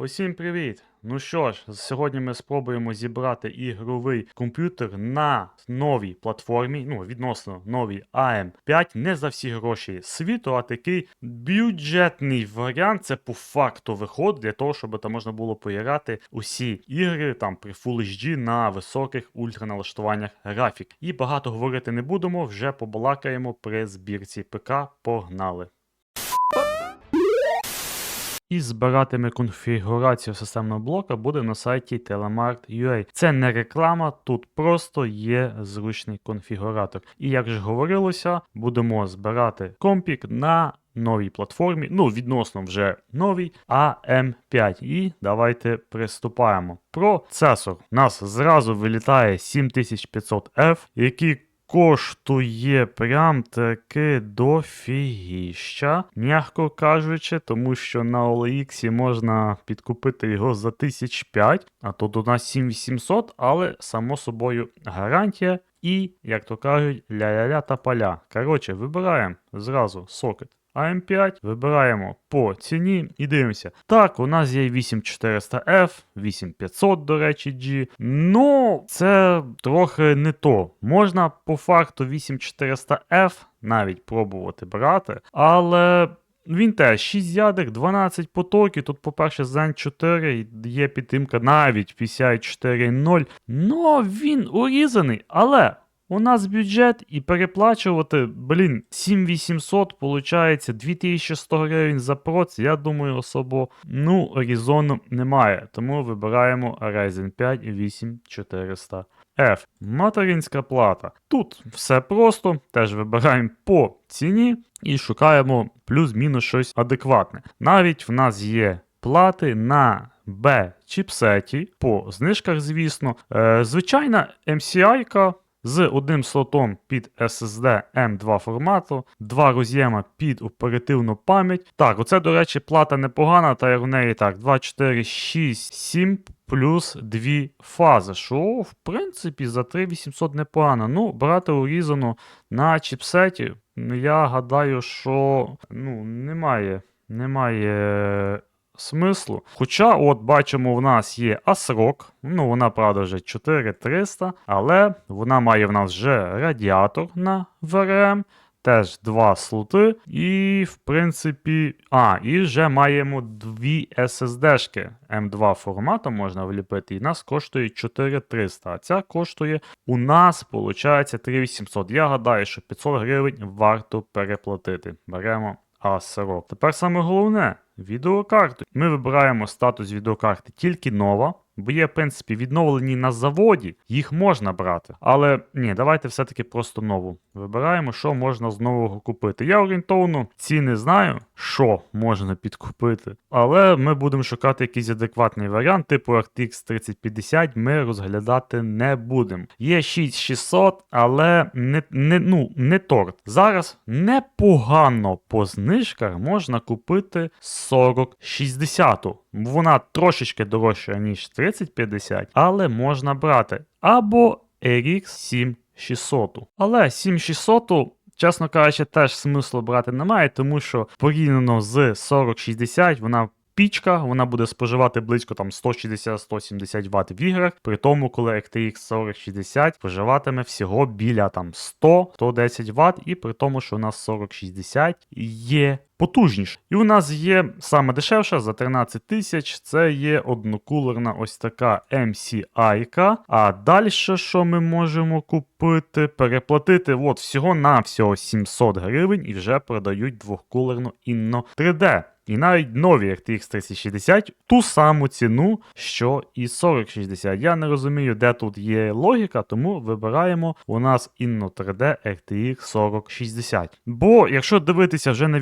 Усім привіт! Ну що ж, сьогодні ми спробуємо зібрати ігровий комп'ютер на новій платформі, ну відносно новій AM5. Не за всі гроші світу, а такий бюджетний варіант. Це по факту виходить для того, щоб там можна було поіграти усі ігри там при Full HD на високих ультраналаштуваннях графік. І багато говорити не будемо, вже побалакаємо при збірці ПК. Погнали! І збиратиме конфігурацію системного блока буде на сайті Telemart.ua. Це не реклама, тут просто є зручний конфігуратор. І як же говорилося, будемо збирати компік на новій платформі, ну відносно вже новій AM5. І давайте приступаємо. Процесор у нас зразу вилітає 7500F, який коштує прям таки дофігіща, м'яко кажучи, тому що на OLX можна підкупити його за 1005, а тут у нас 7800, але само собою гарантія. І, як то кажуть, ля-ля-ля та поля. Коротше, вибираємо зразу сокет. AM5 вибираємо по ціні і дивимося. Так, у нас є 8400F, 8500, до речі, G. Ну, це трохи не то. Можна по факту 8400F навіть пробувати брати, але. Він теж 6 ядер, 12 потоків. Тут, по-перше, Zen 4 є підтримка навіть 54.0. Ну, він урізаний, але у нас бюджет і переплачувати, блін, 7800, получається 2100 гривень за проц. Я думаю, особо ну, резону немає. Тому вибираємо Ryzen 5 8400. F. Материнська плата. Тут все просто, теж вибираємо по ціні і шукаємо плюс-мінус щось адекватне. Навіть в нас є плати на B чіпсеті по знижках, звісно. Е, звичайна MCI-ка з одним слотом під SSD M2 формату, два роз'єма під оперативну пам'ять. Так, оце, до речі, плата непогана, та в неї так, 2, 4, 6, 7 плюс 2 фази. Що, в принципі, за 3800 непогано. Ну, брати урізану на чіпсеті, я гадаю, що ну, немає. Немає смислу. Хоча, от бачимо, в нас є ASRock, ну вона, правда, вже 4300, але вона має в нас вже радіатор на VRM, теж два слоти. І, в принципі, а, і вже маємо дві SSD-шки M2 формату можна вліпити, і нас коштує 4300. А ця коштує у нас, виходить, 3800. Я гадаю, що 500 гривень варто переплатити. Беремо ASRock. Тепер саме головне. Відеокарту. Ми вибираємо статус відеокарти тільки нова, бо є, в принципі, відновлені на заводі, їх можна брати. Але ні, давайте все-таки просто нову. Вибираємо, що можна з нового купити. Я орієнтовно ціни знаю, що можна підкупити. Але ми будемо шукати якийсь адекватний варіант, типу RTX 3050 ми розглядати не будемо. Є 6600, але не, не, ну, не торт. Зараз непогано по знижках можна купити 4060. Вона трошечки дорожча, ніж 3050, але можна брати. Або RX 7600. Але 7600. Чесно кажучи, теж смислу брати немає, тому що порівняно з 4060 вона пічка, вона буде споживати близько там 160-170 Вт в іграх, при тому, коли RTX 4060 споживатиме всього біля там 100-110 Вт, і при тому, що у нас 4060 є потужніше. І у нас є саме дешевша за 13 тисяч, це є однокулерна ось така MCI. А далі, що ми можемо купити, переплатити от всього на всього 700 гривень і вже продають двохкулерну Inno 3D. І навіть нові RTX 3060 ту саму ціну, що і 4060. Я не розумію, де тут є логіка, тому вибираємо у нас Inno 3D RTX 4060. Бо, якщо дивитися вже на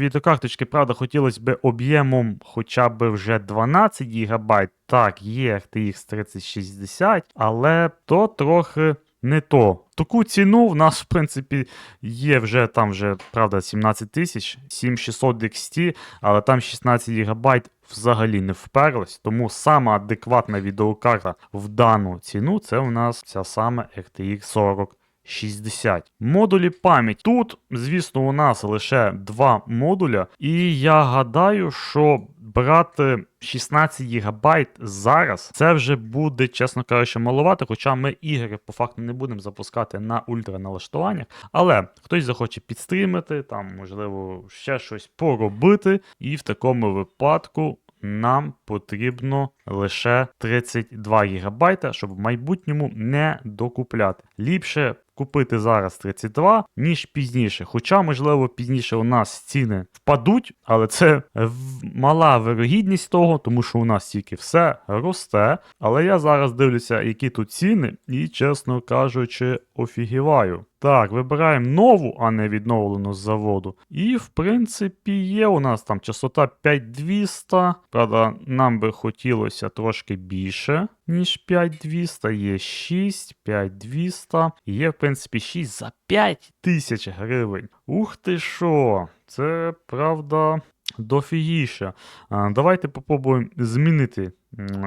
відеокарточки, правда, хотілося б об'ємом хоча б вже 12 ГБ. Так, є RTX 3060, але то трохи не то. Таку ціну в нас, в принципі, є вже там вже, правда, 17 тисяч, 7600 XT, але там 16 ГБ взагалі не вперлась. Тому сама адекватна відеокарта в дану ціну це у нас ця саме RTX 40. 60. Модулі пам'ять. Тут, звісно, у нас лише два модуля, і я гадаю, що брати 16 ГБ зараз, це вже буде, чесно кажучи, маловато, хоча ми ігри по факту не будемо запускати на ультраналаштуваннях. Але хтось захоче підстрімити, там, можливо, ще щось поробити, і в такому випадку. Нам потрібно лише 32 ГБ, щоб в майбутньому не докупляти. Ліпше купити зараз 32, ніж пізніше. Хоча, можливо, пізніше у нас ціни впадуть, але це мала вирогідність того, тому що у нас тільки все росте. Але я зараз дивлюся, які тут ціни, і, чесно кажучи, офігіваю. Так, вибираємо нову, а не відновлену з заводу. І, в принципі, є у нас там частота 5200. Правда, нам би хотілося трошки більше, ніж 5200. Є 6, 5200. Є, в принципі, 6 за 5 тисяч гривень. Ух ти що! Це правда дофігіше. Давайте попробуємо змінити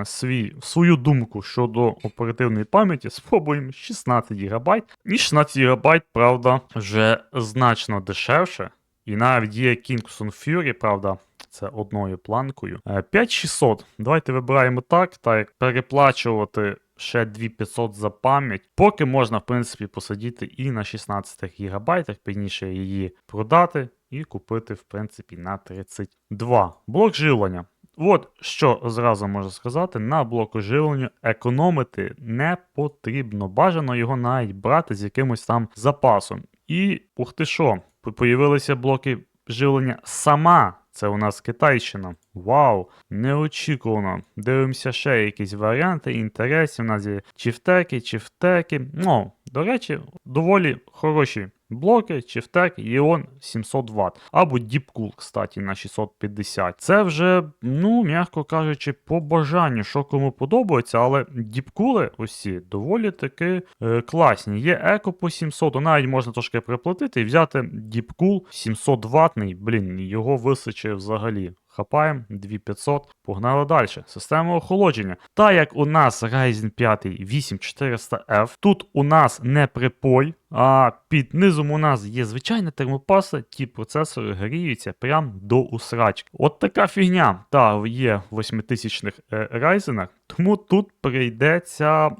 свій, свою думку щодо оперативної пам'яті. Спробуємо 16 ГБ. І 16 ГБ, правда, вже значно дешевше. І навіть є Kingston Fury, правда, це одною планкою. Е, 5600. Давайте вибираємо так, так переплачувати ще 2500 за пам'ять. Поки можна, в принципі, посидіти і на 16 гігабайтах, пізніше її продати і купити, в принципі, на 32. Блок живлення. От що зразу можу сказати, на блоку живлення економити не потрібно. Бажано його навіть брати з якимось там запасом. І ух ти що, появилися блоки живлення сама. Це у нас Китайщина. Вау, неочікувано. Дивимося ще якісь варіанти, інтересів. У нас є чифтеки, чифтеки. Ну, до речі, доволі хороші блоки, чифтек, Іон 700 Вт. Або Deepcool, кстати, на 650. Це вже, ну, м'яко кажучи, по бажанню, що кому подобається, але діпкули усі доволі таки е, класні. Є еко по 700, то навіть можна трошки приплатити і взяти діпкул 700 ватний. Блін, його висиче взагалі. Хапаємо 2500, погнали далі. Система охолодження. Та як у нас Ryzen 5 8400F, тут у нас не припой, а під низом у нас є звичайна термопаса, ті процесори гріються прям до усрачки. От така фігня. Та є в 8000-х е, Ryzen, тому тут прийдеться,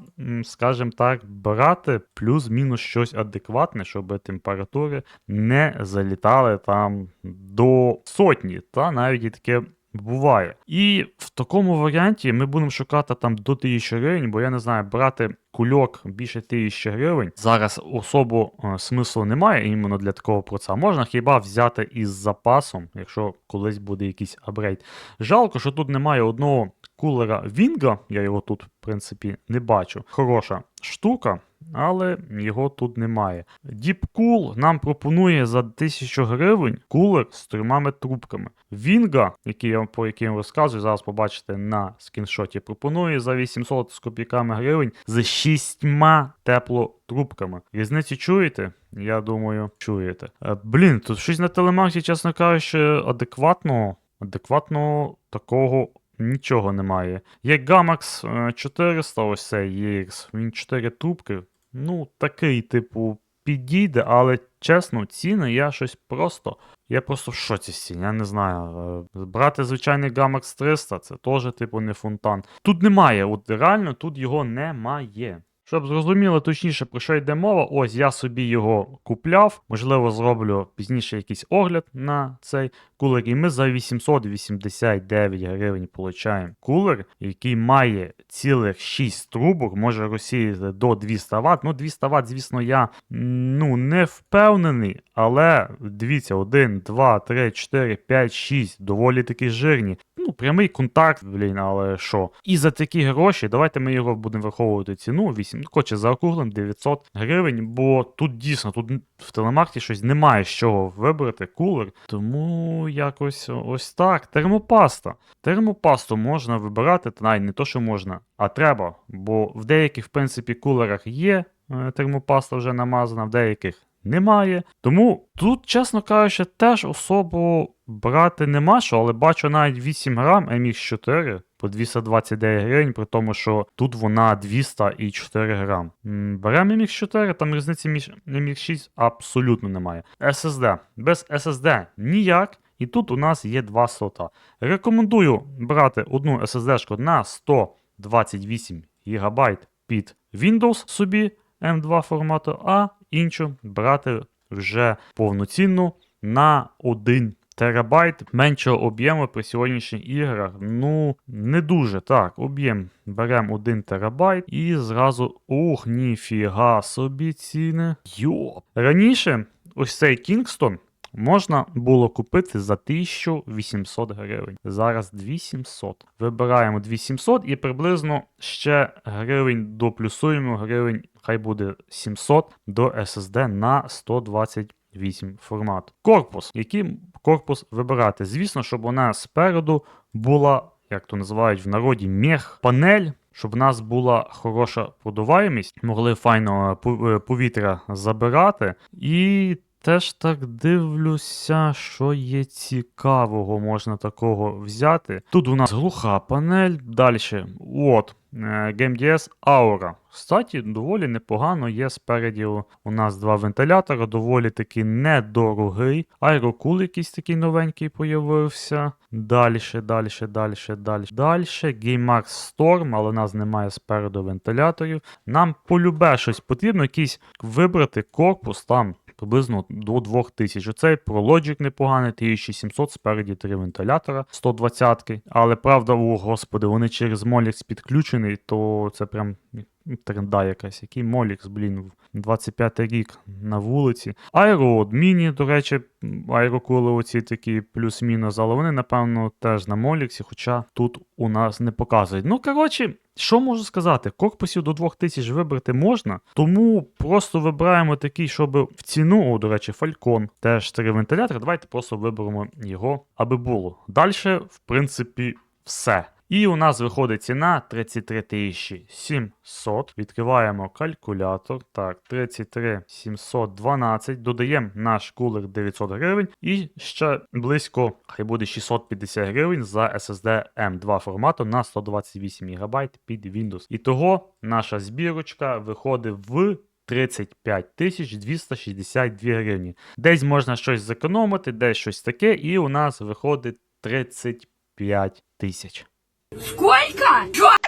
скажімо так, брати плюс-мінус щось адекватне, щоб температури не залітали там до сотні, та навіть і таке. Буває. І в такому варіанті ми будемо шукати там до 1000 гривень, бо я не знаю, брати кульок більше 1000 гривень. Зараз особо е, смислу немає іменно для такого процесу. Можна хіба взяти із запасом, якщо колись буде якийсь апгрейд. Жалко, що тут немає одного кулера Вінга, я його тут, в принципі, не бачу. Хороша штука, але його тут немає. Deepcool нам пропонує за 1000 гривень кулер з трьома трубками. Вінга, який я по яким я розказую, зараз побачите на скріншоті, пропонує за 800 з копійками гривень з шістьма теплотрубками. Різниці чуєте? Я думаю, чуєте. Е, блін, тут щось на телемаркеті, чесно кажучи, адекватного, адекватного такого нічого немає. Є Gamax е, 400, ось цей EX, він 4 трубки. Ну, такий, типу, підійде, але чесно, ціни я щось просто. Я просто в шоці з я не знаю. е, Брати звичайний Gamax 300, це теж, типу, не фонтан. Тут немає, от реально тут його немає. Щоб зрозуміло точніше, про що йде мова, ось я собі його купляв. Можливо, зроблю пізніше якийсь огляд на цей кулер. І ми за 889 гривень получаємо кулер, який має цілих 6 трубок, може розсіяти до 200 Вт. Ну, 200 Вт, звісно, я ну, не впевнений, але дивіться, 1, 2, 3, 4, 5, 6, доволі таки жирні. Ну, прямий контакт, блін, але що. І за такі гроші, давайте ми його будемо враховувати ціну 8, ну, хоче заокруглим 900 гривень, бо тут дійсно, тут в телемаркеті щось немає з чого вибрати кулер. Тому якось ось так. Термопаста. Термопасту можна вибирати, та навіть не то, що можна, а треба. Бо в деяких, в принципі, кулерах є е, термопаста вже намазана, в деяких немає. Тому тут, чесно кажучи, теж особо брати нема що, але бачу навіть 8 грам MX4 по 229 гривень, при тому, що тут вона 204 грам. Беремо MX4, там різниці між MX6 абсолютно немає. SSD. Без SSD ніяк. І тут у нас є два слота. Рекомендую брати одну SSD на 128 ГБ під Windows собі M2 формату, а іншу брати вже повноцінну на 1 терабайт меншого об'єму при сьогоднішніх іграх. Ну, не дуже так. Об'єм беремо 1 терабайт і зразу. Ух, ніфіга собі ціни. Йоп. Раніше ось цей Kingston можна було купити за 1800 гривень. Зараз 2700. Вибираємо 2700 і приблизно ще гривень доплюсуємо гривень, хай буде 700 до SSD на 128 формат. Корпус. Який корпус вибирати? Звісно, щоб у нас спереду була, як то називають в народі, мех панель. Щоб в нас була хороша продуваємість, могли файно е, повітря забирати. І теж так дивлюся, що є цікавого, можна такого взяти. Тут у нас глуха панель. Далі. От. е, GameDS Aura. Кстати, доволі непогано є спереді у нас два вентилятора, доволі таки недорогий. Аерокул якийсь такий новенький появився. Далі, далі, далі, далі. Далі. GameMax Storm, але у нас немає спереду вентиляторів. Нам полюбе щось потрібно, якийсь вибрати корпус там. Приблизно до 2000. Оцей ProLogic непоганий, 1700, спереді три вентилятора 120 Але правда, о господи, вони через Molex підключений, то це прям тренда якась. Який Molix, блін, 25 рік на вулиці. Аерод Міні, до речі, аерокули оці такі плюс-мінус, але вони, напевно, теж на Моліксі, хоча тут у нас не показують. Ну, коротше, що можу сказати? Корпусів до 2000 вибрати можна, тому просто вибираємо такий, щоб в ціну, о, до речі, Falcon, теж три вентилятори. Давайте просто виберемо його, аби було. Далі, в принципі, все. І у нас виходить ціна 33 700. Відкриваємо калькулятор. Так, 33 712. Додаємо наш кулер 900 гривень. І ще близько, хай буде 650 гривень за SSD M2 формату на 128 ГБ під Windows. І того наша збірочка виходить в 35 тисяч 262 гривні. Десь можна щось зекономити, десь щось таке, і у нас виходить 35 тисяч. Сколько? Чё?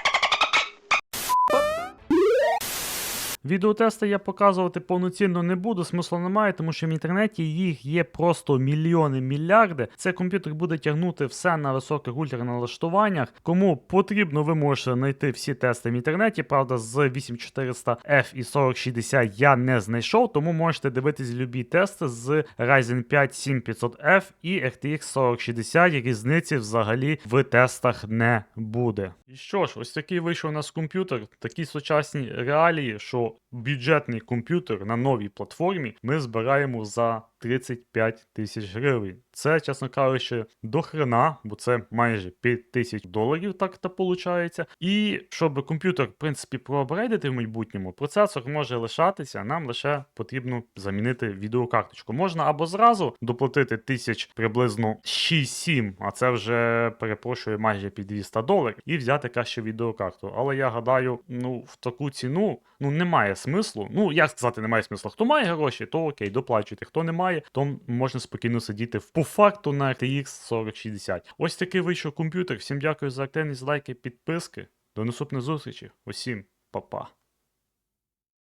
Відеотести я показувати повноцінно не буду, смислу немає, тому що в інтернеті їх є просто мільйони, мільярди. Цей комп'ютер буде тягнути все на високих ультраналаштуваннях. Кому потрібно, ви можете знайти всі тести в інтернеті. Правда, з 8400F і 4060 я не знайшов, тому можете дивитись любі тести з Ryzen 5 7500F і RTX 4060. Різниці взагалі в тестах не буде. І що ж, ось такий вийшов у нас комп'ютер, такі сучасні реалії, що people бюджетний комп'ютер на новій платформі ми збираємо за 35 тисяч гривень. Це, чесно кажучи, до хрена, бо це майже 5 тисяч доларів, так то виходить. І щоб комп'ютер, в принципі, проапгрейдити в майбутньому, процесор може лишатися, нам лише потрібно замінити відеокарточку. Можна або зразу доплатити тисяч приблизно 6-7, а це вже перепрошую майже під 200 доларів, і взяти краще відеокарту. Але я гадаю, ну в таку ціну ну немає смислу. Ну як сказати, немає смислу. Хто має гроші, то окей, доплачуйте. Хто не має, то можна спокійно сидіти по факту на RTX 4060. Ось такий вийшов комп'ютер. Всім дякую за активність, лайки, підписки. До наступних зустрічей. Усім па-па.